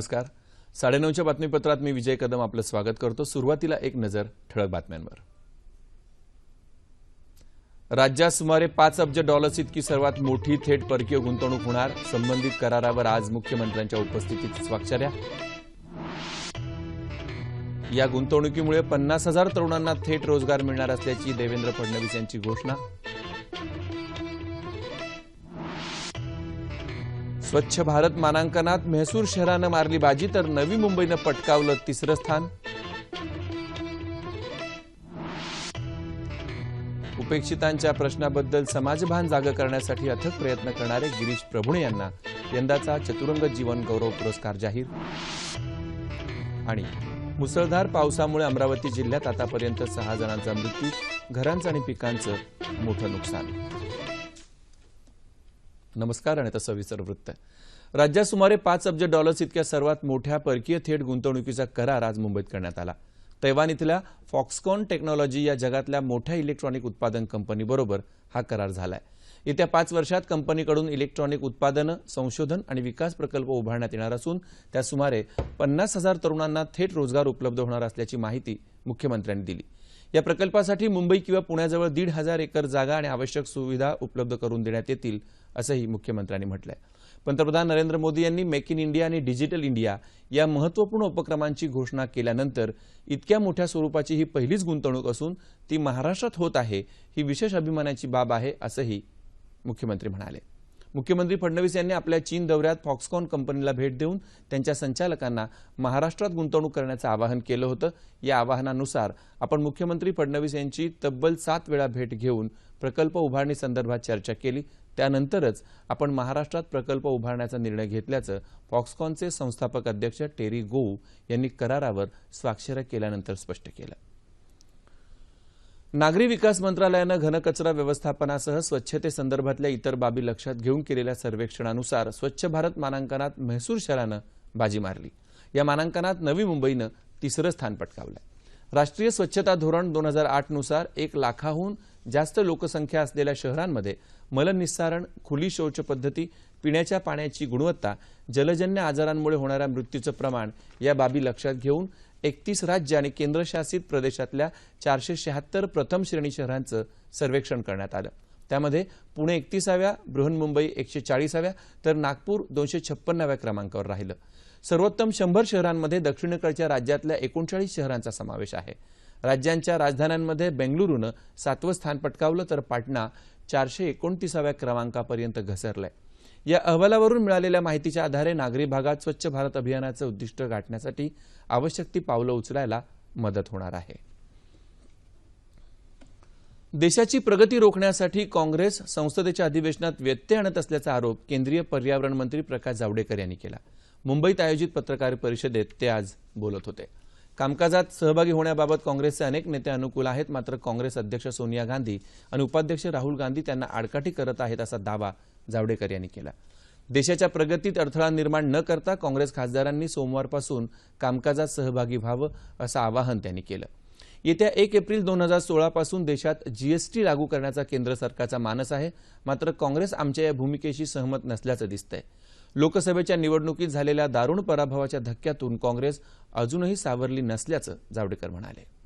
नमस्कार. साडेनऊच्या बातमीपत्रात मी विजय कदम आपलं स्वागत करतो. सुरुवातीला एक नजर ठळक बातम्यांवर. राज्यात सुमारे पाच अब्ज डॉलर्स इतकी सर्वात मोठी थेट परकीय गुंतवणूक होणार. संबंधित करारावर आज मुख्यमंत्र्यांच्या उपस्थितीत स्वाक्षऱ्या. या गुंतवणुकीमुळे पन्नास हजार तरुणांना थेट रोजगार मिळणार असल्याची देवेंद्र फडणवीस यांची घोषणा. स्वच्छ भारत मानांकनात म्हैसूर शहरानं मारली बाजी तर नवी मुंबईनं पटकावलं तिसरं स्थान. उपेक्षितांच्या प्रश्नाबद्दल समाजभान जाग करण्यासाठी अथक प्रयत्न करणारे गिरीश प्रभुणे यांना यंदाचा चतुरंग जीवन गौरव पुरस्कार जाहीर. आणि मुसळधार पावसामुळे अमरावती जिल्ह्यात आतापर्यंत सहा जणांचा मृत्यू घरांचं आणि पिकांचं मोठं नुकसान. नमस्कार आणि आता सविस्तर वृत्त. राज्यात सुमारे पाच अब्ज डॉलर्स इतक्या सर्वात मोठ्या परकीय थेट गुंतवणुकीचा करार आज मुंबईत करण्यात आला. तैवान इथल्या फॉक्सकॉन टेक्नॉलॉजी या जगातल्या मोठ्या इलेक्ट्रॉनिक उत्पादन कंपनीबरोबर हा करार झालाय. येत्या पाच वर्षात कंपनीकडून इलेक्ट्रॉनिक उत्पादनं संशोधन आणि विकास प्रकल्प उभारण्यात येणार असून त्या सुमारे पन्नास हजार तरुणांना थेट रोजगार उपलब्ध होणार असल्याची माहिती मुख्यमंत्र्यांनी दिली. या प्रकल्पासाठी मुंबई किंवा पुण्याजवळ दीड हजार एकर जागा आणि आवश्यक सुविधा उपलब्ध करून देण्यात येतील असंही मुख्यमंत्र्यांनी म्हटलंय. पंतप्रधान नरेंद्र मोदी यांनी मेक इन इंडिया आणि डिजिटल इंडिया या महत्त्वपूर्ण उपक्रमांची घोषणा केल्यानंतर इतक्या मोठ्या स्वरूपाची ही पहिलीच गुंतवणूक असून ती महाराष्ट्रात होत आहे ही विशेष अभिमानाची बाब आहे असंही मुख्यमंत्री म्हणाले. मुख्यमंत्री फडणवीस यांनी आपल्या चीन दौऱ्यात फॉक्सकॉन कंपनीला भेट देऊन त्यांच्या संचालकांना महाराष्ट्रात गुंतवणूक करण्याचं आवाहन केलं होतं. या आवाहनानुसार आपण मुख्यमंत्री फडणवीस यांची तब्बल सात वेळा भेट घेऊन प्रकल्प उभारणी संदर्भात चर्चा केली. त्यानंतरच आपण महाराष्ट्रात प्रकल्प उभारण्याचा निर्णय घेतल्याचं फॉक्सकॉनचे संस्थापक अध्यक्ष टेरी गोऊ यांनी करारावर स्वाक्षऱ्या केल्यानंतर स्पष्ट केलं. नागरी विकास मंत्रालयानं घनकचरा व्यवस्थापनासह स्वच्छतेसंदर्भातल्या इतर बाबी लक्षात घेऊन केलेल्या सर्वेक्षणानुसार स्वच्छ भारत मानांकनात म्हैसूर शहरानं बाजी मारली. या मानांकनात नवी मुंबईनं तिसरं स्थान पटकावलं राष्ट्रीय स्वच्छता धोरण दोन हजार आठनुसार एक लाखाहून जास्त लोकसंख्या असलेल्या शहरांमध्ये मलनिस्सारण खुली शौच पद्धती पिण्याच्या पाण्याची गुणवत्ता जलजन्य आजारांमुळे होणाऱ्या मृत्यूचं प्रमाण या बाबी लक्षात घेऊन एकतीस राज्य आणि केंद्रशासित प्रदेशातल्या चारशे शहात्तर प्रथम श्रेणी शहरांचं सर्वेक्षण करण्यात आलं. त्यामध्ये पुणे एकतीसाव्या बृहन्मुंबई एकशे चाळीसाव्या तर नागपूर दोनशे छप्पन्नाव्या क्रमांकावर राहिलं. सर्वोत्तम शंभर शहरांमध्ये दक्षिणेकडच्या राज्यातल्या एकोणचाळीस शहरांचा समावेश आहे. राज्यांच्या राजधान्यांमध्ये बेंगलुरूनं सातवं स्थान पटकावलं तर पाटणा चारशे एकोणतीसाव्या क्रमांकापर्यंत घसरलंय. या अहवालावरून मिळालेल्या माहितीच्या आधारे नागरी भागात स्वच्छ भारत अभियानाचं उद्दिष्ट गाठण्यासाठी आवश्यक ती पावलं उचलायला मदत होणार आहे. देशाची प्रगती रोखण्यासाठी काँग्रेस संसदेच्या अधिवेशनात व्यत्यय आणत असल्याचा आरोप केंद्रीय पर्यावरण मंत्री प्रकाश जावडेकर यांनी केला. मुंबईत आयोजित पत्रकार परिषदेत ते आज बोलत होते. कामकाजात सहभागी होण्याबाबत काँग्रेसचे अनेक नेते अनुकूल आहेत मात्र काँग्रेस अध्यक्ष सोनिया गांधी आणि उपाध्यक्ष राहुल गांधी त्यांना आडकाठी करत आहेत असा दावा जावडेकर यांनी केला. देशाच्या प्रगतीत अडथळा निर्माण न करता काँग्रेस खासदारांनी सोमवारपासून कामकाजात सहभागी व्हावं असं आवाहन त्यांनी केलं. येत्या एक एप्रिल दोन हजार सोळापासून देशात जीएसटी लागू करण्याचा केंद्र सरकारचा मानस आहे. मात्र काँग्रेस आमच्या या भूमिकेशी सहमत नसल्याचं दिसतंय. लोकसभेच्या निवडणुकीत झालेल्या दारुण पराभवाच्या धक्क्यातून काँग्रेस अजूनही सावरली नसल्याचं जावडेकर म्हणाले.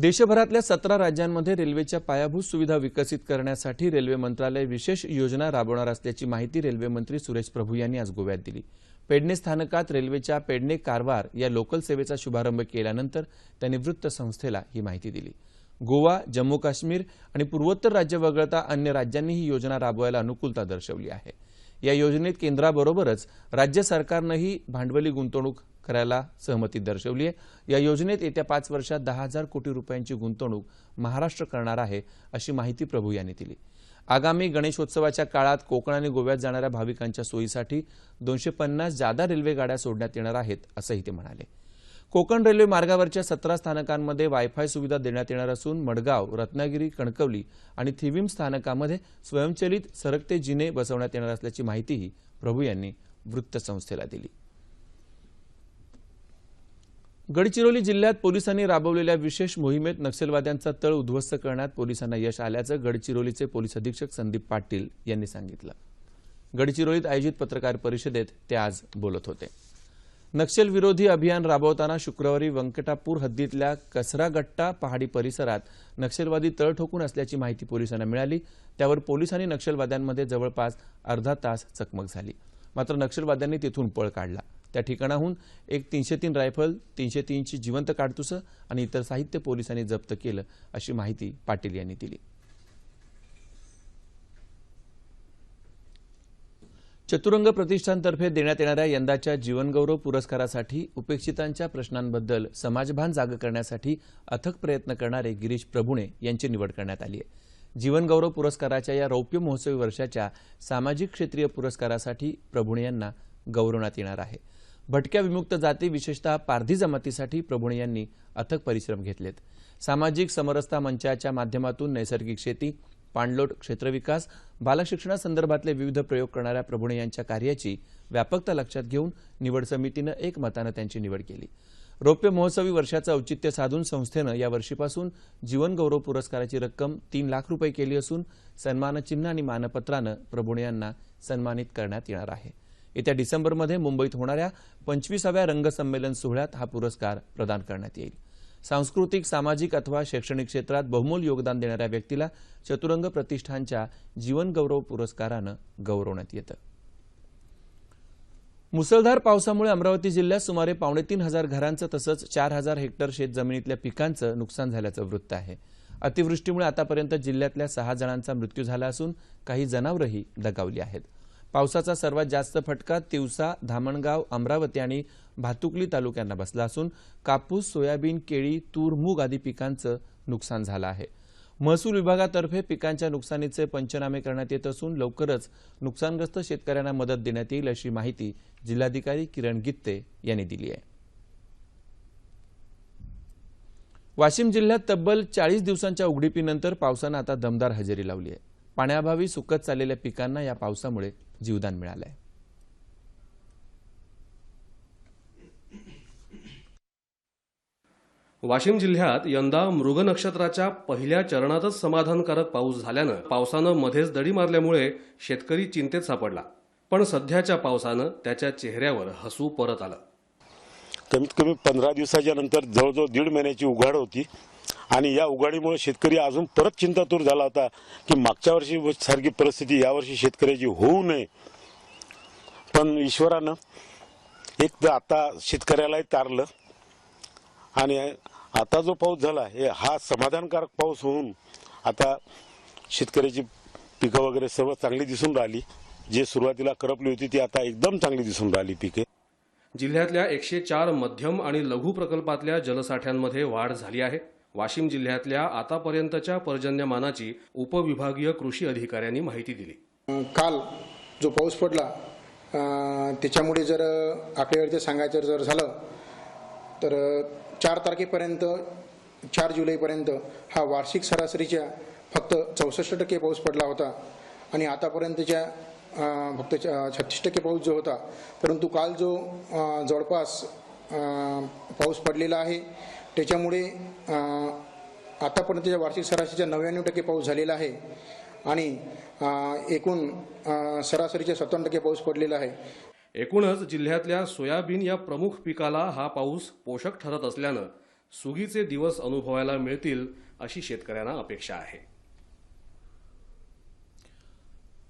देशभरातल्या सतरा राज्यांमध्ये रेल्वेच्या पायाभूत सुविधा विकसित करण्यासाठी रेल्वे मंत्रालय विशेष योजना राबवणार असल्याची माहिती रेल्वेमंत्री सुरेश प्रभू यांनी आज गोव्यात दिली. पेडणे स्थानकात रेल्वेच्या पेडणे कारवार या लोकल सेवेचा शुभारंभ केल्यानंतर त्यांनी वृत्तसंस्थेला ही माहिती दिली. गोवा जम्मू काश्मीर आणि पूर्वोत्तर राज्य वगळता अन्य राज्यांनी ही योजना राबवायला अनुकूलता दर्शवली आहे. या योजनेत केंद्राबरोबरच राज्य सरकारनंही भांडवली गुंतवणूक करायला सहमती दर्शवली आहे या योजनेत येत्या पाच वर्षात दहा हजार कोटी रुपयांची गुंतवणूक महाराष्ट्र करणार आहे अशी माहिती प्रभू यांनी दिली. आगामी गणेशोत्सवाच्या काळात कोकण आणि गोव्यात जाणाऱ्या भाविकांच्या सोयीसाठी दोनशे पन्नास जादा रेल्वे गाड्या सोडण्यात येणार आहेत असंही ते म्हणाले. कोकण रेल्वे मार्गावरच्या सतरा स्थानकांमध्ये वायफाय सुविधा देण्यात येणार असून मडगाव रत्नागिरी कणकवली आणि थिविम स्थानकामध्ये स्वयंचलित सरकते जिने बसवण्यात येणार असल्याची माहितीही प्रभू यांनी वृत्तसंस्थेला दिली. गडचिरोली जिल्ह्यात पोलिसांनी राबवलेल्या विशेष मोहिमेत नक्षलवाद्यांचा तळ उद्ध्वस्त करण्यात पोलिसांना यश आल्याचं गडचिरोलीचे पोलीस अधीक्षक संदीप पाटील यांनी सांगितलं. गडचिरोलीत आयोजित पत्रकार परिषदेत ते आज बोलत होते. नक्षलविरोधी अभियान राबवताना शुक्रवारी व्यंकटापूर हद्दीतल्या कसरागट्टा पहाडी परिसरात नक्षलवादी तळ ठोकून असल्याची माहिती पोलिसांना मिळाली. त्यावर पोलिसांनी नक्षलवाद्यांमध्ये जवळपास अर्धा तास चकमक झाली. मात्र नक्षलवाद्यांनी तिथून पळ काढला. त्या ठिकाणाहून एक तीनशे तीन रायफल तीनशे तीनची जिवंत काडतुसं आणि इतर साहित्य पोलिसांनी जप्त केलं अशी माहिती पाटील यांनी दिली. चतुरंग प्रतिष्ठानतर्फे देण्यात येणाऱ्या यंदाच्या जीवनगौरव पुरस्कारासाठी उपेक्षितांच्या प्रश्नांबद्दल समाजभान जाग करण्यासाठी अथक प्रयत्न करणारे गिरीश प्रभुणे यांची निवड करण्यात आली आहे. जीवनगौरव पुरस्काराच्या या रौप्य महोत्सवी वर्षाच्या सामाजिक क्षेत्रीय पुरस्कारासाठी प्रभुणे यांना गौरवण्यात येणार आहे. भटक्या विमुक्त जाती विशेषतः पारधी जमातीसाठी प्रभुणे यांनी अथक परिश्रम घेतलेत. सामाजिक समरसता मंचाच्या माध्यमातून नैसर्गिक शेती पाणलोट क्षेत्रविकास बालशिक्षणासंदर्भातले विविध प्रयोग करणाऱ्या प्रभुणे यांच्या कार्याची व्यापकता लक्षात घेऊन निवड समितीनं एकमतानं त्यांची निवड केली. रौप्य महोत्सवी वर्षाचं औचित्य साधून संस्थेनं या वर्षीपासून जीवनगौरव पुरस्काराची रक्कम तीन लाख रुपये केली असून सन्मानचिन्ह आणि मानपत्रानं प्रभुणे यांना सन्मानित करण्यात येणार आहे. येत्या डिसेंबरमध्ये मुंबईत होणाऱ्या पंचवीसाव्या रंगसंमेलन सोहळ्यात हा पुरस्कार प्रदान करण्यात येईल. सांस्कृतिक सामाजिक अथवा शैक्षणिक क्षेत्रात बहुमोल योगदान देणाऱ्या व्यक्तीला चतुरंग प्रतिष्ठानच्या जीवनगौरव पुरस्कारानं गौरवण्यात येतं. मुसळधार पावसामुळे अमरावती जिल्ह्यात सुमारे पावणेतीन हजार घरांचं तसंच चार हजार हेक्टर शेत जमिनीतल्या पिकांचं नुकसान झाल्याचं वृत्त आहे. अतिवृष्टीमुळे आतापर्यंत जिल्ह्यातल्या सहा जणांचा मृत्यू झाला असून काही जनावरही दगावली आहेत. पावसाचा सर्वात जास्त फटका तिवसा धामणगाव अमरावती आणि भातुकली तालुक्यांना बसला असून कापूस सोयाबीन केळी तूर मूग आदी पिकांचं नुकसान झालं आहे. महसूल विभागातर्फे पिकांच्या नुकसानीचे पंचनामे करण्यात येत असून लवकरच नुकसानग्रस्त शेतकऱ्यांना मदत देण्यात येईल अशी माहिती जिल्हाधिकारी किरण गित्ते यांनी दिली आहे. वाशिम जिल्ह्यात तब्बल चाळीस दिवसांच्या उघडीपीनंतर पावसानं आता दमदार हजेरी लावली आहे. पाण्याअभावी सुकत चाललेल्या पिकांना या पावसामुळे जीवदान मिळालंय. वाशिम जिल्ह्यात यंदा मृग नक्षत्राच्या पहिल्या चरणातच समाधानकारक पाऊस झाल्यानं पावसानं मध्येच दडी मारल्यामुळे शेतकरी चिंतेत सापडला. पण सध्याच्या पावसानं त्याच्या चेहऱ्यावर हसू परत आलं. कमीत कमी पंधरा दिवसाच्या नंतर जवळजवळ दीड महिन्याची उघाड होती. आणि या उघाडीमुळे शेतकरी अजून परत चिंतातूर झाला होता की मागच्या वर्षी सारखी परिस्थिती यावर्षी शेतकऱ्याची होऊ नये. पण ईश्वरानं एक तर आता शेतकऱ्यालाही तारलं आणि आता जो पाऊस झाला हे हा समाधानकारक पाऊस होऊन आता शेतकऱ्याची पिकं वगैरे सर्व चांगली दिसून राहिली. जे सुरुवातीला करपली होती ती आता एकदम चांगली दिसून राहिली पिके. जिल्ह्यातल्या एकशे चार मध्यम आणि लघु प्रकल्पातल्या जलसाठ्यांमध्ये वाढ झाली आहे. वाशिम जिल्ह्यातल्या आतापर्यंतच्या पर्जन्यमानाची उपविभागीय कृषी अधिकाऱ्यांनी माहिती दिली. काल जो पाऊस पडला त्याच्यामुळे जर आकडेवारीचं सांगायचं जर झालं तर चार तारखेपर्यंत चार जुलैपर्यंत हा वार्षिक सरासरीच्या फक्त चौसष्ट टक्के पाऊस पडला होता आणि आतापर्यंतच्या फक्त छत्तीस टक्के पाऊस जो होता परंतु काल जो जवळपास पाऊस पडलेला आहे त्याच्यामुळे अं, आतापर्यंतच्या वार्षिक सरासरीच्या नव्याण्णव टक्के पाऊस झालेला आहे आणि एकूण सरासरीच्या सत्तावन्न टक्के पाऊस पडलेला आहे. एकूणच जिल्ह्यातल्या सोयाबीन या प्रमुख पिकाला हा पाऊस पोषक ठरत असल्यानं सुगीचे दिवस अनुभवायला मिळतील अशी शेतकऱ्यांना अपेक्षा आहे.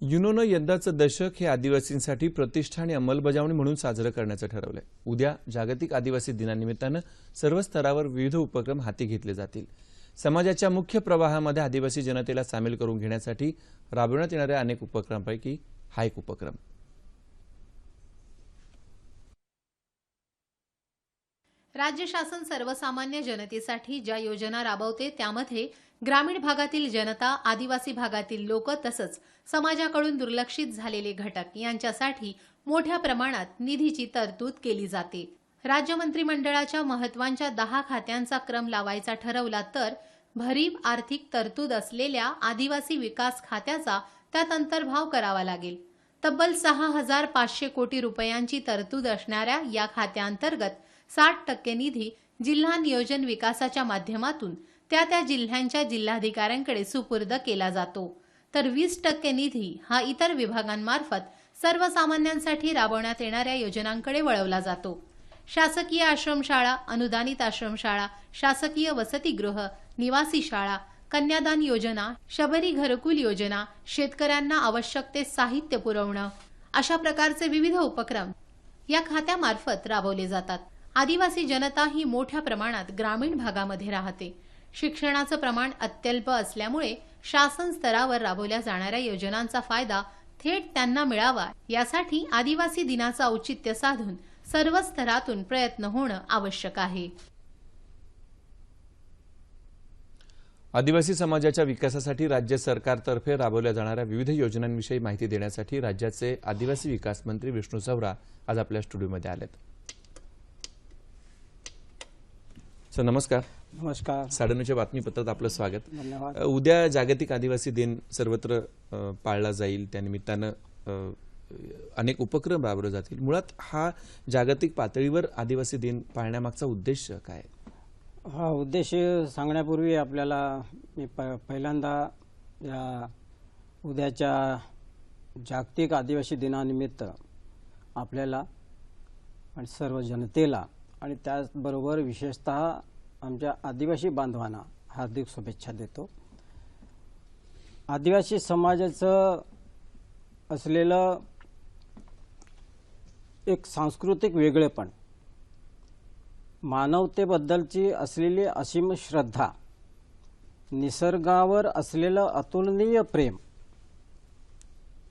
युनोनं यंदाचं दशक हे आदिवासींसाठी प्रतिष्ठा आणि अंमलबजावणी म्हणून साजरं करण्याचं ठरवलंय. उद्या जागतिक आदिवासी दिनानिमित्तानं सर्व स्तरावर विविध उपक्रम हाती घेतले जातील. समाजाच्या मुख्य प्रवाहामध्ये आदिवासी जनतेला सामील करून घेण्यासाठी राबवण्यात येणाऱ्या अनेक उपक्रमांपैकी हा एक उपक्रम. राज्य शासन सर्वसामान्य जनतेसाठी ज्या योजना राबवते त्यामध्ये ग्रामीण भागातील जनता आदिवासी भागातील लोक तसंच समाजाकडून दुर्लक्षित झालेले घटक यांच्यासाठी मोठ्या प्रमाणात निधीची तरतूद केली जाते. राज्य मंत्रिमंडळाच्या महत्वांच्या दहा खात्यांचा क्रम लावायचा ठरवला तर भरीव आर्थिक तरतूद असलेल्या आदिवासी विकास खात्याचा त्यात अंतर्भाव करावा लागेल. तब्बल सहा हजार पाचशे कोटी रुपयांची तरतूद असणाऱ्या या खात्याअंतर्गत साठ टक्के निधी जिल्हा नियोजन विकासाच्या माध्यमातून त्या त्या जिल्ह्यांच्या जिल्हाधिकाऱ्यांकडे सुपूर्द केला जातो. तर वीस टक्के निधी हा इतर विभागांमार्फत सर्वसामान्यांसाठी राबवण्यात येणाऱ्या योजनांकडे वळवला जातो. शासकीय आश्रमशाळा अनुदानित आश्रमशाळा शासकीय वसतिगृह निवासी शाळा कन्यादान योजना शबरी घरकुल योजना शेतकऱ्यांना आवश्यक ते साहित्य पुरवणं अशा प्रकारचे विविध उपक्रम या खात्यामार्फत राबवले जातात. आदिवासी जनता ही मोठ्या प्रमाणात ग्रामीण भागामध्ये राहते. शिक्षणाचं प्रमाण अत्यल्प असल्यामुळे शासन स्तरावर राबवल्या जाणाऱ्या योजनांचा फायदा थेट त्यांना मिळावा यासाठी आदिवासी दिनाचं औचित्य साधून सर्व स्तरातून प्रयत्न होणं आवश्यक आहे. आदिवासी समाजाच्या विकासासाठी राज्य सरकारतर्फे राबवल्या जाणाऱ्या विविध योजनांविषयी माहिती देण्यासाठी राज्याचे आदिवासी विकास मंत्री विष्णू सवरा आज आपल्या स्टुडिओमध्ये आलेत. सर नमस्कार. नमस्कार. साडेनऊच्या बातमीपत्रात आपलं स्वागत. धन्यवाद. उद्या जागतिक आदिवासी दिन सर्वत्र अ, पाळला जाईल. त्यानिमित्तानं अ, अनेक उपक्रम राबवले जातील. मुळात हा जागतिक पातळीवर आदिवासी दिन पाळण्यामागचा उद्देश काय? हा उद्देश सांगण्यापूर्वी आपल्याला मी प पहिल्यांदा या उद्याच्या जागतिक आदिवासी दिनानिमित्त आपल्याला आणि सर्व जनतेला आणि त्याचबरोबर विशेषतः आमच्या आदिवासी बांधवांना हार्दिक शुभेच्छा देतो. आदिवासी समाजाचं असलेलं एक सांस्कृतिक वेगळेपण मानवतेबद्दलची असलेली असीम श्रद्धा निसर्गावर असलेलं अतुलनीय प्रेम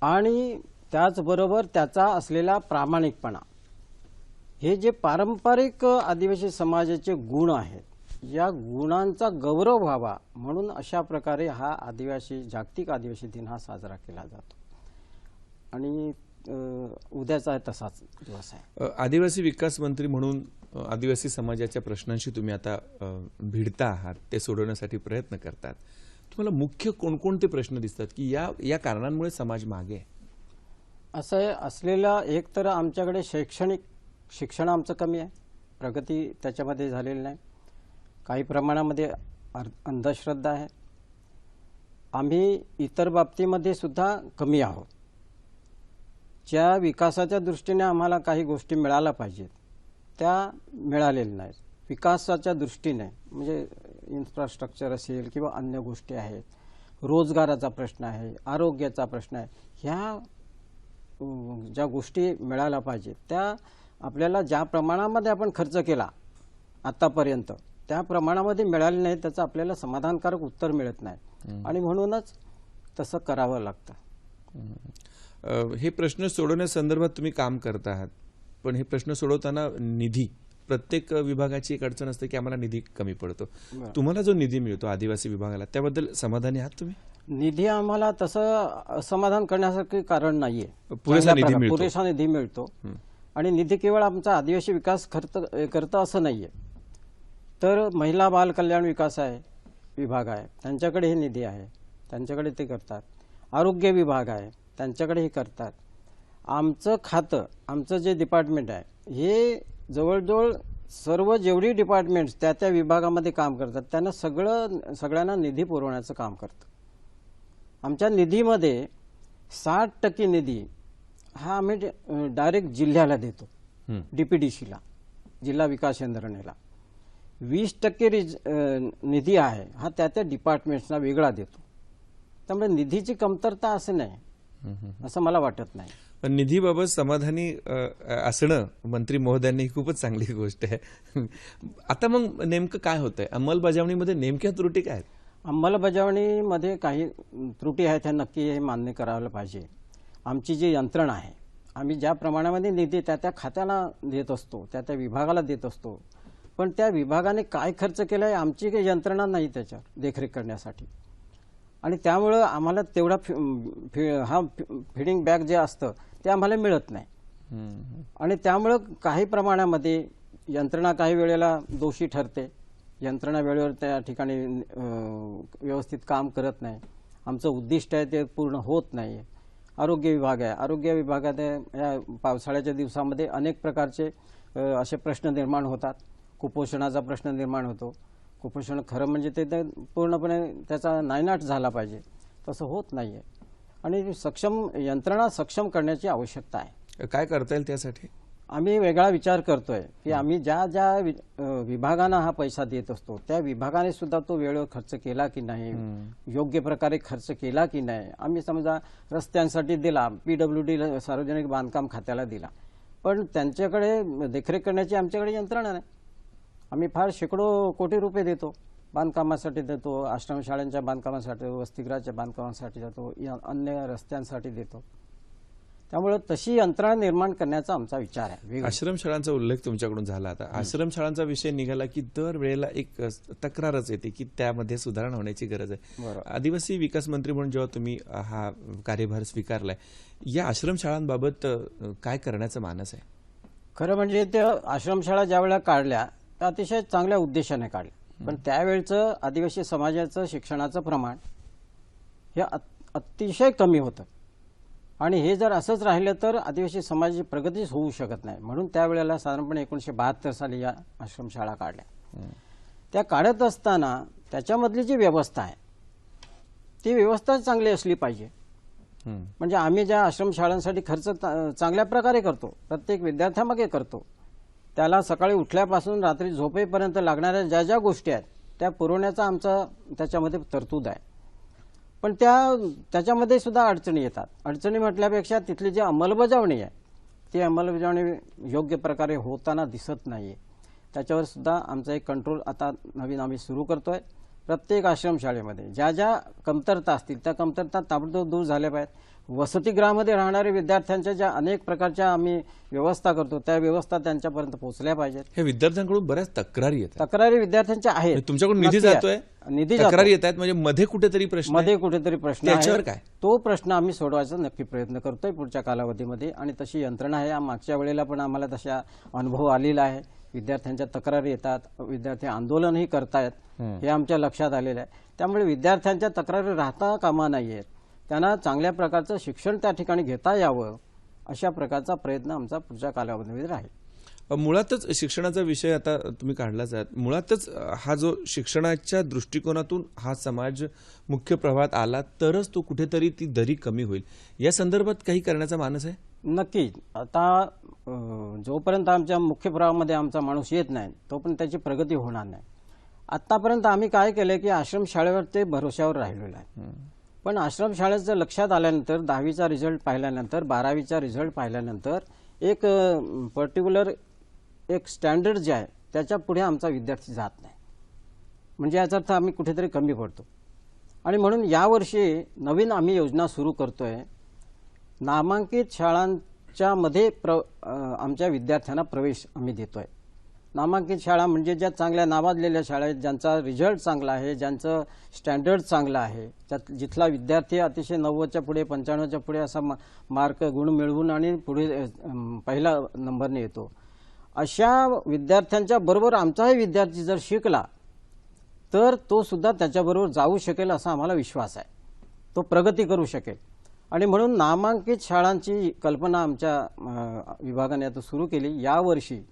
आणि त्याचबरोबर त्याचा असलेला प्रामाणिकपणा हे जे पारंपरिक आदिवासी समाजाचे गुण आहेत या गुणांचा गौरव व्हावा म्हणून अशा प्रकारे हा आदिवासी जागतिक आदिवासी दिन हा साजरा केला जातो. आणि उद्याचा तसाच दिवस आहे. आदिवासी विकास मंत्री म्हणून आदिवासी समाजाच्या प्रश्नांशी तुम्ही आता भिडता आहात ते सोडवण्यासाठी प्रयत्न करतात. तुम्हाला मुख्य कोणकोणते प्रश्न दिसतात की या या कारणांमुळे समाज मागे आहे? असं आहे असलेला एक तर आमच्याकडे शैक्षणिक शिक्षण आमचं कमी आहे. प्रगती त्याच्यामध्ये झालेली नाही. काही प्रमाणामध्ये अंधश्रद्धा आहे. आम्ही इतर बाबतीमध्ये सुद्धा कमी आहोत. ज्या विकासाच्या दृष्टीने आम्हाला काही गोष्टी मिळाल्या पाहिजेत त्या मिळालेल्या नाहीत. विकासाच्या दृष्टीने म्हणजे इन्फ्रास्ट्रक्चर असेल किंवा अन्य गोष्टी आहेत रोजगाराचा प्रश्न आहे आरोग्याचा प्रश्न आहे ह्या ज्या गोष्टी मिळाल्या पाहिजेत त्या आपल्याला ज्या प्रमाणामध्ये आपण खर्च केला आतापर्यंत त्या प्रमाणामध्ये मिळाले नाही त्याचं आपल्याला समाधानकारक उत्तर मिळत नाही. आणि म्हणूनच तसं करावं लागतं. हे प्रश्न सोडवण्यासंदर्भात तुम्ही काम करत आहात पण हे प्रश्न सोडवताना निधी प्रत्येक विभागाची एक अडचण असते की आम्हाला निधी कमी पडतो. तुम्हाला जो निधी मिळतो आदिवासी विभागाला त्याबद्दल समाधानी आहात तुम्ही? निधी आम्हाला तसं समाधान करण्यासारखे कारण नाहीये. पुरेसा निधी मिळतो. आणि निधी केवळ आमचा आदिवासी विकास खर्च करतं असं नाहीये. तर महिला बाल कल्याण विकास आहे विभाग आहे. त्यांच्याकडे हे निधी आहे. त्यांच्याकडे ते करतात. आरोग्य विभाग आहे. त्यांच्याकडे हे करतात. आमचं खातं आमचं जे डिपार्टमेंट आहे हे जवळजवळ सर्व जेवढी डिपार्टमेंट्स त्या त्या विभागामध्ये काम करतात त्यांना सगळं सगळ्यांना निधी पुरवण्याचं काम करतं. आमच्या निधीमध्ये साठ टक्के निधी हा आम्ही डायरेक्ट जिल्ह्याला देतो. डीपीडीसीला जिल्हा विकास यंत्रणेला. वीस टक्के रिज निधी आहे हा त्या त्या डिपार्टमेंट्सना वेगळा देतो. त्यामुळे निधीची कमतरता असं नाही असं मला वाटत नाही. पण निधीबाबत समाधानी असणं मंत्री महोदयांनी ही खूपच चांगली गोष्ट आहे. आता मग नेमकं काय होतंय? अंमलबजावणीमध्ये नेमक्या त्रुटी काय आहेत? अंमलबजावणीमध्ये काही त्रुटी आहेत ह्या नक्की हे मान्य करायला पाहिजे. आमची जी यंत्रणा आहे आम्ही ज्या प्रमाणामध्ये निधी त्या त्या खात्याला देत असतो त्या त्या विभागाला देत असतो पण त्या विभागाने काय खर्च केला आहे आमची काही यंत्रणा नाही त्याच्यावर देखरेख करण्यासाठी. आणि त्यामुळं आम्हाला तेवढा फि- फि- हा फिडिंग बॅग जे असतं ते आम्हाला मिळत नाही. आणि त्यामुळं काही प्रमाणामध्ये यंत्रणा काही वेळेला दोषी ठरते. यंत्रणा वेळेवर त्या ठिकाणी व्यवस्थित काम करत नाही. आमचं उद्दिष्ट आहे ते पूर्ण होत नाही आरोग्य विभाग आहे. आरोग्य विभागात या पावसाळ्याच्या दिवसामध्ये अनेक प्रकारचे असे प्रश्न निर्माण होतात. कुपोषणाचा प्रश्न निर्माण होतो. कुपोषण खरं म्हणजे ते तर पूर्णपणे त्याचा नायनाट झाला पाहिजे. तसं होत नाही आहे आणि सक्षम यंत्रणा सक्षम करण्याची आवश्यकता आहे. काय करता येईल त्यासाठी? आम्ही वेगळा विचार करतोय की आम्ही ज्या ज्या विभागांना हा पैसा देत असतो त्या विभागाने सुद्धा तो वेळेवर खर्च केला की नाही? योग्य प्रकारे खर्च केला की नाही? आम्ही समजा रस्त्यांसाठी दिला पीडब्ल्यू डी सार्वजनिक बांधकाम खात्याला दिला. पण त्यांच्याकडे देखरेख करण्याची आमच्याकडे यंत्रणा नाही. आम्ही फार शेकडो कोटी रुपये देतो. बांधकामासाठी देतो आश्रमशाळांच्या बांधकामासाठी वसतिगृहाच्या बांधकामासाठी देतो या अन्य रस्त्यांसाठी देतो. त्यामुळे तशी यंत्रणा निर्माण करण्याचा आमचा विचार आहे. आश्रमशाळांचा उल्लेख तुमच्याकडून झाला आता. आश्रमशाळांचा विषय निघाला की दर वेळेला एक तक्रारच येते की त्यामध्ये सुधारणा होण्याची गरज आहे. बरोबर. आदिवासी विकास मंत्री म्हणून जेव्हा तुम्ही हा कार्यभार स्वीकारलाय या आश्रमशाळांबाबत काय करण्याचं मानस आहे? खरं म्हणजे त्या आश्रमशाळा ज्या वेळेला काढल्या अतिशय चांगल्या उद्देशाने काढल्या पण त्यावेळचं आदिवासी समाजाचं शिक्षणाचं प्रमाण हे अत- अतिशय कमी होतं. आणि हे जर असंच राहिलं तर आदिवासी समाजाची प्रगतीच होऊ शकत नाही. म्हणून त्यावेळेला साधारणपणे एकोणीसशे बहात्तर साली या आश्रमशाळा काढल्या. त्या काढत असताना त्याच्यामधली जी व्यवस्था आहे ती व्यवस्था चांगली असली पाहिजे. म्हणजे आम्ही ज्या आश्रमशाळांसाठी खर्च चांगल्या प्रकारे करतो प्रत्येक विद्यार्थ्यामागे करतो त्याला सकाळी उठल्यापासून रात्री झोपेपर्यंत लागणाऱ्या ज्या ज्या गोष्टी आहेत त्या पुरवण्याचा आमचा त्याच्यामध्ये तरतूद आहे. पण त्या त्याच्यामध्ये सुद्धा अडचणी येतात. अडचणी म्हटल्यापेक्षा तिथली जी अंमलबजावणी आहे ती अंमलबजावणी योग्य प्रकारे होताना दिसत नाही आहे त्याच्यावर सुद्धा आमचा एक कंट्रोल आता नवीन आम्ही सुरू करतोय. प्रत्येक आश्रमशाळेमध्ये ज्या ज्या कमतरता असतील त्या कमतरता ताबडतोब दूर झाल्या पाहिजेत. वसतिगृहामध्ये राहणाऱ्या विद्यार्थ्यांच्या ज्या अनेक प्रकारच्या आम्ही व्यवस्था करतो त्या व्यवस्था त्यांच्यापर्यंत पोहोचल्या पाहिजेत. हे विद्यार्थ्यांकडून बऱ्याच तक्रारी येतात तक्रारी विद्यार्थ्यांच्या आहेत. म्हणजे तुमच्याकडून निधी. जातोय? निधी तक्रारी. येत आहेत म्हणजे मध्ये कुठेतरी प्रश्न आहे? मध्ये कुठेतरी प्रश्न त्याच्यावर काय? तो प्रश्न आम्ही सोडवायचा नक्की प्रयत्न करतोय पुढच्या कालावधीमध्ये आणि तशी यंत्रणा आहे. मागच्या वेळेला पण आम्हाला तशा अनुभव आलेला आहे. विद्यार्थ्यांच्या तक्रारी येतात. विद्यार्थी आंदोलनही करतायत. हे आमच्या लक्षात आलेलं आहे. त्यामुळे विद्यार्थ्यांच्या तक्रारी राहता कामा नाहीयेत त्यांना चांगल्या प्रकारचं शिक्षण त्या ठिकाणी घेता यावं अशा प्रकारचा प्रयत्न आमचा पुढच्या कालावधीमध्ये राहील. मुळातच शिक्षणाचा विषय आता तुम्ही काढलाच आहे मुळातच हा जो शिक्षणाच्या दृष्टिकोनातून हा समाज मुख्य प्रवाहात आला तरच तो कुठेतरी ती दरी कमी होईल. या संदर्भात काही करण्याचा मानस आहे? नक्की. आता जोपर्यंत आमच्या मुख्य प्रवाहामध्ये आमचा माणूस येत नाही तोपर्यंत त्याची प्रगती होणार नाही. आतापर्यंत आम्ही काय केलं की आश्रमशाळेवर ते भरोश्यावर राहिलेलं आहे. पण आश्रमशाळेचं लक्षात आल्यानंतर दहावीचा रिझल्ट पाहिल्यानंतर बारावीचा रिझल्ट पाहिल्यानंतर एक पर्टिक्युलर एक स्टँडर्ड जे आहे त्याच्या पुढे आमचा विद्यार्थी जात नाही. म्हणजे याचा अर्थ आम्ही कुठेतरी कमी पडतो. आणि म्हणून यावर्षी नवीन आम्ही योजना सुरू करतोय. नामांकित शाळांच्या मध्ये प्र आमच्या विद्यार्थ्यांना प्रवेश आम्ही देतोय. नामांकित शाळा म्हणजे ज्या चांगल्या नावाजलेल्या शाळा आहेत ज्यांचा रिझल्ट चांगला आहे ज्यांचं स्टँडर्ड चांगलं आहे त्यात जिथला विद्यार्थी अतिशय नव्वदच्या पुढे पंच्याण्णवच्या पुढे असा मा- मार्क गुण मिळवून आणि पुढे पहिला नंबरने येतो. अशा विद्यार्थ्यांच्या बरोबर आमचाही विद्यार्थी जर शिकला तर तो सुद्धा त्याच्याबरोबर जाऊ शकेल असा आम्हाला विश्वास आहे. तो प्रगती करू शकेल. आणि म्हणून नामांकित शाळांची कल्पना आमच्या विभागाने आता सुरू केली. यावर्षी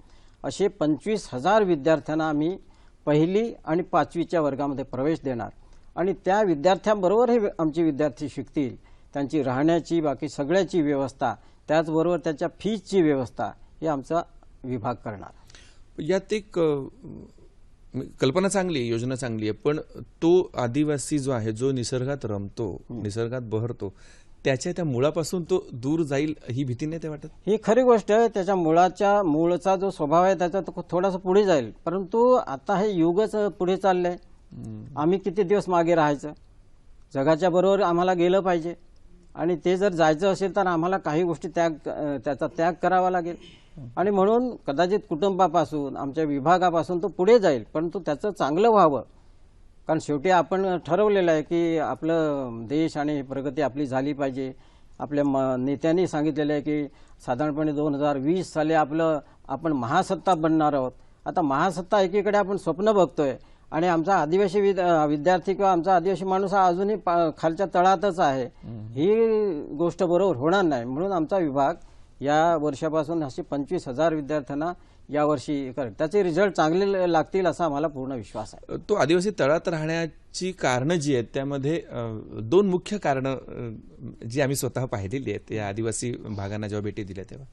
असे पंचवीस हजार विद्यार्थ्यांना आम्ही पहिली आणि पाचवीच्या वर्गामध्ये प्रवेश देणार. आणि त्या विद्यार्थ्यांबरोबर हे आमचे विद्यार्थी शिकतील. त्यांची राहण्याची बाकी सगळ्याची व्यवस्था त्याचबरोबर त्याच्या फीजची व्यवस्था हे आमचा विभाग करणार. यात एक कल्पना चांगली आहे योजना चांगली आहे पण तो आदिवासी जो आहे जो निसर्गात रमतो निसर्गात बहरतो त्याच्या त्या मुळापासून तो दूर जाईल ही भीती नाही ते वाटत? ही खरी गोष्ट आहे त्याच्या मुळाच्या मूळचा जो स्वभाव आहे त्याचा तो थोडासा पुढे जाईल. परंतु आता हे युगच पुढे चाललंय. आम्ही किती दिवस मागे राहायचं? जगाच्या बरोबर आम्हाला गेलं पाहिजे. आणि ते जर जायचं असेल तर आम्हाला काही गोष्टी त्याग त्याचा त्याग करावा लागेल. आणि म्हणून कदाचित कुटुंबापासून आमच्या विभागापासून तो पुढे जाईल. परंतु त्याचं चांगलं व्हावं कारण शेवटी आपण ठरवलेलं आहे की आपलं देश आणि प्रगती आपली झाली पाहिजे. आपल्या म नेत्यांनी सांगितलेलं आहे की साधारणपणे दोन हजार वीस साली आपलं आपण महासत्ता बनणार आहोत. आता महासत्ता एकीकडे आपण स्वप्न बघतोय आणि आमचा आदिवासी विद्यार्थी किंवा आमचा आदिवासी माणूस हा अजूनही खालच्या तळातच आहे. ही गोष्ट बरोबर होणार नाही. म्हणून आमचा विभाग या वर्षापासून असे पंचवीस हजार विद्यार्थ्यांना यावर्षी कर त्याचे रिझल्ट चांगले लागतील असा आम्हाला पूर्ण विश्वास आहे. तो आदिवासी तळात राहण्याची कारणं जी आहेत त्यामध्ये दोन मुख्य कारणं जी आम्ही स्वतः पाहिलेली आहेत. या आदिवासी भागांना जेव्हा भेटी दिल्या तेव्हा.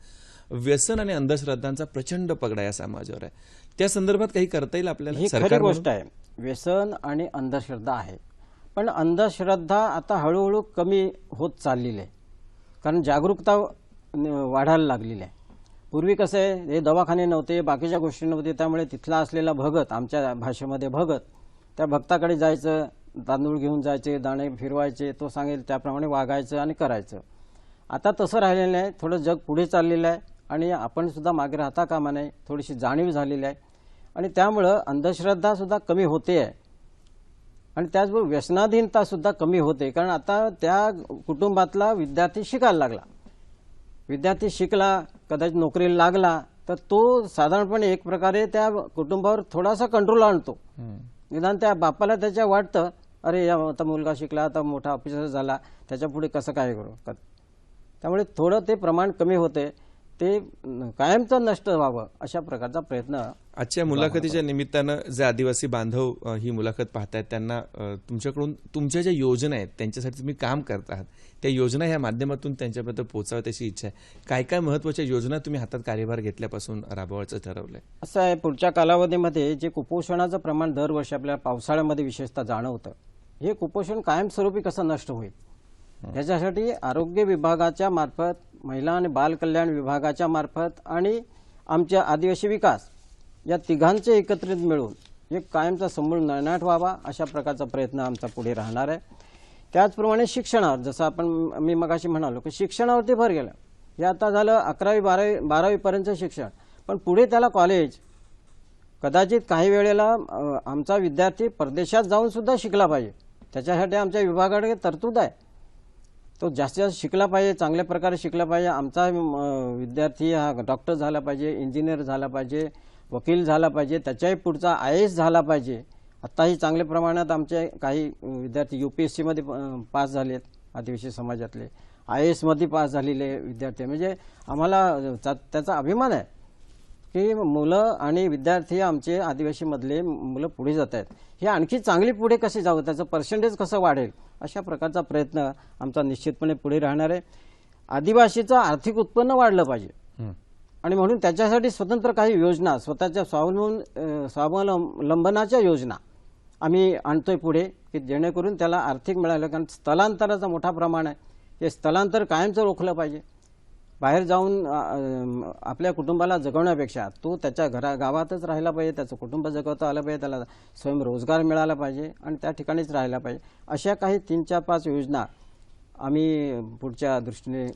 व्यसन आणि अंधश्रद्धांचा प्रचंड पगडा या समाजावर आहे. त्या संदर्भात काही करता येईल आपल्याला? ही खरी गोष्ट आहे. व्यसन आणि अंधश्रद्धा आहे. पण अंधश्रद्धा आता हळूहळू कमी होत चाललेली आहे. कारण जागरूकता वाढायला लागलेली आहे. पूर्वी कसं आहे हे दवाखाने नव्हते बाकीच्या गोष्टी नव्हते त्यामुळे तिथला असलेला भगत आमच्या भाषेमध्ये भगत त्या भक्ताकडे जायचं तांदूळ घेऊन जायचे दाणे फिरवायचे तो सांगेल त्याप्रमाणे वागायचं आणि करायचं. आता तसं राहिलेलं आहे थोडं जग पुढे चाललेलं आहे आणि आपणसुद्धा मागे राहता कामा नये थोडीशी जाणीव झालेली आहे. आणि त्यामुळं अंधश्रद्धासुद्धा कमी होते आहे. आणि त्याचबरोबर व्यसनाधीनतासुद्धा कमी होते कारण आता त्या कुटुंबातला विद्यार्थी शिकायला लागला. विद्यार्थी शिकला कदाचित नोकरीला लागला तर तो साधारणपणे एक प्रकारे त्या कुटुंबावर थोडासा कंट्रोल आणतो. निदान त्या बापाला त्याच्या वाटतं अरे या आता मुलगा शिकला आता मोठा ऑफिसर झाला त्याच्या पुढे कसं काय करू? त्यामुळे थोडं ते प्रमाण कमी होते. ते कायमचं नष्ट व्हावं अशा प्रकारचा प्रयत्न आजच्या मुलाखतीच्या निमित्तानं जे आदिवासी बांधव ही मुलाखत पाहतायत त्यांना तुमच्याकडून तुमच्या ज्या योजना आहेत त्यांच्यासाठी तुम्ही काम करत आहात त्या योजना ह्या माध्यमातून त्यांच्यापर्यंत पोहोचाव्यात अशी इच्छा आहे. काय काय महत्त्वाच्या योजना तुम्ही हातात कार्यभार घेतल्यापासून राबवायचं ठरवलंय असं आहे पुढच्या कालावधीमध्ये जे कुपोषणाचं प्रमाण दरवर्षी आपल्याला पावसाळ्यामध्ये विशेषतः जाणवतं हे कुपोषण कायमस्वरूपी कसं नष्ट होईल? याच्यासाठी आरोग्य विभागाच्या मार्फत महिला आणि बालकल्याण विभागाच्या मार्फत आणि आमच्या आदिवासी विकास या तिघांचे एकत्रित मिळून एक कायमचा समूळ नळनाट व्हावा अशा प्रकारचा प्रयत्न आमचा पुढे राहणार आहे. त्याचप्रमाणे शिक्षणावर जसं आपण मी मगाशी म्हणालो की शिक्षणावरती भर गेला. हे आता झालं अकरावी बारावी बारावीपर्यंतचं शिक्षण. पण पुढे त्याला कॉलेज कदाचित काही वेळेला आमचा विद्यार्थी परदेशात जाऊन सुद्धा शिकला पाहिजे. त्याच्यासाठी आमच्या विभागाकडे तरतूद आहे. तो जास्तीत जास्त शिकला पाहिजे चांगल्या प्रकारे शिकला पाहिजे. आमचा विद्यार्थी हा डॉक्टर झाला पाहिजे इंजिनियर झाला पाहिजे वकील झाला पाहिजे त्याच्याही पुढचा आय एस झाला पाहिजे. आत्ताही चांगल्या प्रमाणात आमचे काही विद्यार्थी यू पी एस सीमध्ये पास झालेत आदिवासी समाजातले. आय एसमध्ये पास झालेले विद्यार्थी. म्हणजे आम्हाला त्या- त्याचा अभिमान आहे. की मुलं आणि विद्यार्थी आमचे आदिवासीमधले मुलं पुढे जात आहेत. हे आणखी चांगली पुढे कसे जावं? त्याचं पर्सेंटेज कसं वाढेल? अशा प्रकारचा प्रयत्न आमचा निश्चितपणे पुढे राहणार आहे. आदिवासीचं आर्थिक उत्पन्न वाढलं पाहिजे. आणि म्हणून त्याच्यासाठी स्वतंत्र काही योजना स्वतःच्या स्वावलंबन स्वावलंबनाच्या योजना आम्ही आणतोय पुढे की जेणेकरून त्याला आर्थिक मिळालं कारण स्थलांतराचं मोठा प्रमाण आहे. हे स्थलांतर कायमचं रोखलं पाहिजे. बाहेर जाऊन आपल्या कुटुंबाला जगवण्यापेक्षा तो त्याच्या घरा गावातच राहिला पाहिजे त्याचं कुटुंब जगवता आलं पाहिजे त्याला स्वयंरोजगार मिळाला पाहिजे आणि त्या ठिकाणीच राहायला पाहिजे. अशा काही तीन चार पाच योजना आम्ही पुढच्या दृष्टीने.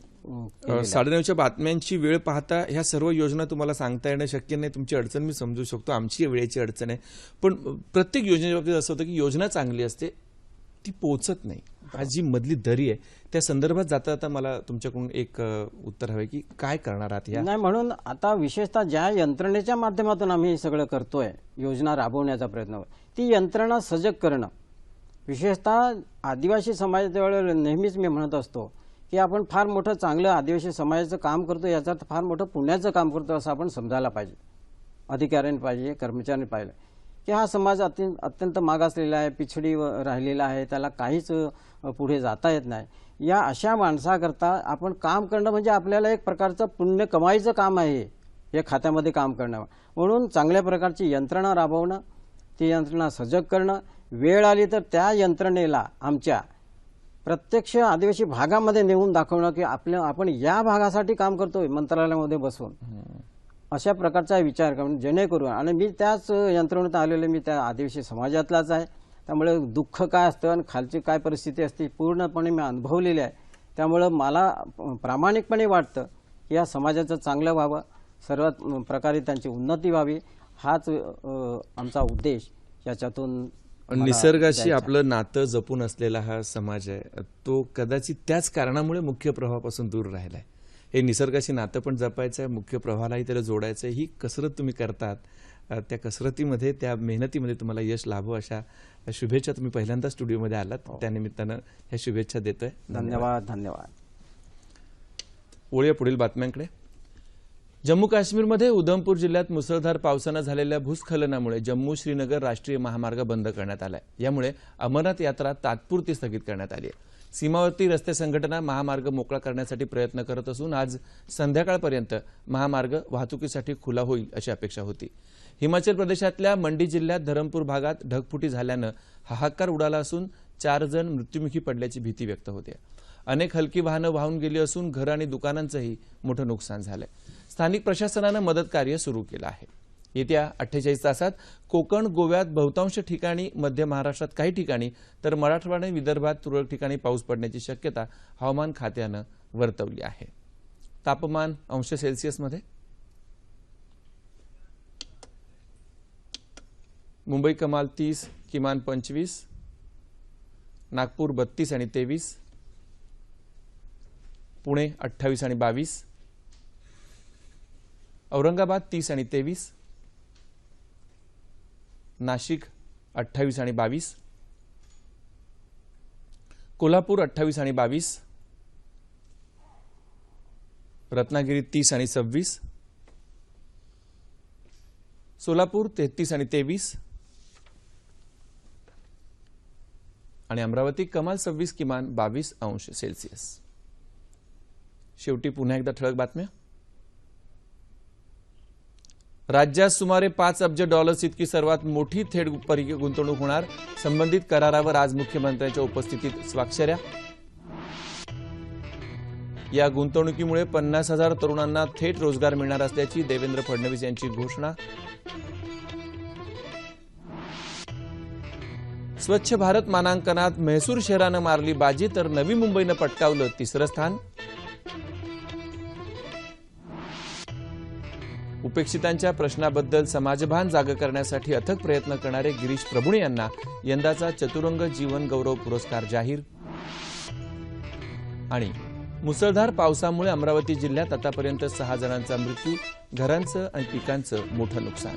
साडेनऊच्या बातम्यांची वेळ पाहता ह्या सर्व योजना तुम्हाला सांगता येणं शक्य नाही. तुमची अडचण मी समजू शकतो. आमची वेळेची अडचण आहे. पण प्रत्येक योजनेच्या बाबतीत असं होतं की योजना चांगली असते ती पोचत नाही. आज जी मधली दरी आहे त्या संदर्भात जाता जाता मला तुमच्याकडून एक उत्तर हवे की काय करणार आहात या नाही म्हणून आता विशेषतः ज्या यंत्रणेच्या माध्यमातून आम्ही हे सगळं करतोय योजना राबवण्याचा प्रयत्न ती यंत्रणा सजग करणं. विशेषतः आदिवासी समाजाजवळ नेहमीच मी म्हणत असतो की आपण फार मोठं चांगलं आदिवासी समाजाचं काम करतो याचा अर्थ फार मोठं पुण्याचं काम करतो असं आपण समजायला पाहिजे. अधिकाऱ्यांनी पाहिजे कर्मचाऱ्यांनी पाहिजे की हा समाज अत्यंत अत्यंत मागासलेला आहे पिछडी व- राहिलेला आहे त्याला काहीच पुढे जाता येत नाही. या अशा माणसाकरता आपण काम करणं म्हणजे आपल्याला एक प्रकारचं पुण्य कमाईचं काम आहे हे. खात्यामध्ये काम करणं. म्हणून चांगल्या प्रकारची यंत्रणा राबवणं ती यंत्रणा सजग करणं. वेळ आली तर त्या यंत्रणेला आमच्या प्रत्यक्ष आदिवासी भागामध्ये नेऊन दाखवणं की आपल्या आपण या भागासाठी काम करतोय मंत्रालयामध्ये बसून. अशा प्रकारचा विचार करून जेणेकरून आणि मी त्याच यंत्रणेत आलेले मी त्या आदिवासी समाजातलाच आहे. त्यामुळे दुःख काय असतं आणि खालची काय परिस्थिती असते पूर्णपणे मी अनुभवलेली आहे. त्यामुळं मला प्रामाणिकपणे वाटतं की या समाजाचं चांगलं व्हावं सर्व प्रकारे त्यांची उन्नती व्हावी हाच आमचा उद्देश. याच्यातून निसर्गाशी. आपलं नातं जपून असलेला हा समाज आहे तो कदाचित त्याच कारणामुळे मुख्य प्रवाहापासून दूर राहिलाय. हे निसर्गाशी नातं पण जपायचं आहे मुख्य प्रवाहालाही त्याला जोडायचं आहे ही कसरत तुम्ही करतात. त्या कसरतीमध्ये त्या मेहनतीमध्ये तुम्हाला यश लाभो अशा शुभेच्छा तुम्ही पहिल्यांदा स्टुडिओमध्ये आलात. त्यानिमित्तानं ह्या शुभेच्छा देतोय. धन्यवाद. धन्यवाद वळूया पुढील बातम्यांकडे. जम्मू काश्मीरमध्ये उधमपूर जिल्ह्यात मुसळधार पावसानं झालेल्या भूस्खलनामुळे जम्मू श्रीनगर राष्ट्रीय महामार्ग बंद करण्यात आलाय. यामुळे अमरनाथ यात्रा तात्पुरती स्थगित करण्यात आली आहे. सीमावर्ती रस्ते संघटना महामार्ग मोकळा करण्यासाठी प्रयत्न करत असून आज संध्याकाळपर्यंत महामार्ग वाहतुकीसाठी खुला होईल अशी अपेक्षा होती. हिमाचल प्रदेशातल्या मंडी जिल्ह्यात धरमपूर भागात ढगफुटी झाल्यानं हाहाकार उडाला असून चार जण मृत्युमुखी पडल्याची भीती व्यक्त होते. अनेक हलकी वाहनं वाहून गेली असून घरं आणि दुकानांचंही मोठं नुकसान झालंय. स्थानिक प्रशासनानं मदत कार्य सुरू केलं आहे. येत्या अठ्ठेचाळीस तासात कोकण गोव्यात बहुतांश ठिकाणी मध्य महाराष्ट्रात काही ठिकाणी तर मराठवाडा आणि विदर्भात तुरळक ठिकाणी पाऊस पडण्याची शक्यता हवामान खात्यानं वर्तवली आहे. तापमान अंश सेल्सिअसमध्ये मुंबई कमाल तीस किमान पंचवीस नागपूर बत्तीस आणि तेवीस पुणे अठ्ठावीस आणि बावीस औरंगाबाद तीस आणि तेवीस नाशिक अठ्ठावीस आणि बावीस कोल्हापूर अठ्ठावीस आणि बावीस रत्नागिरी तीस आणि सव्वीस सोलापूर तेहतीस आणि तेवीस आणि अमरावती कमाल सव्वीस किमान बावीस अंश सेल्सिअस. शेवटी पुन्हा एकदा ठळक बातम्या. राज्यात सुमारे पाच अब्ज डॉलर्स इतकी सर्वात मोठी थेट गुंतवणूक होणार संबंधित करारावर आज मुख्यमंत्र्यांच्या उपस्थितीत स्वाक्षऱ्या. या गुंतवणुकीमुळे पन्नास हजार तरुणांना थेट रोजगार मिळणार असल्याची देवेंद्र फडणवीस यांची घोषणा. स्वच्छ भारत मानांकनात म्हैसूर शहरानं मारली बाजी तर नवी मुंबईनं पटकावलं तिसरं स्थान. उपेक्षितांच्या प्रश्नाबद्दल समाजभान जाग करण्यासाठी अथक प्रयत्न करणारे गिरीश प्रभुणे यांना यंदाचा चतुरंग जीवन गौरव पुरस्कार जाहीर. आणि मुसळधार पावसामुळे अमरावती जिल्ह्यात आतापर्यंत सहा जणांचा मृत्यू घरांचं आणि पिकांचं मोठं नुकसान.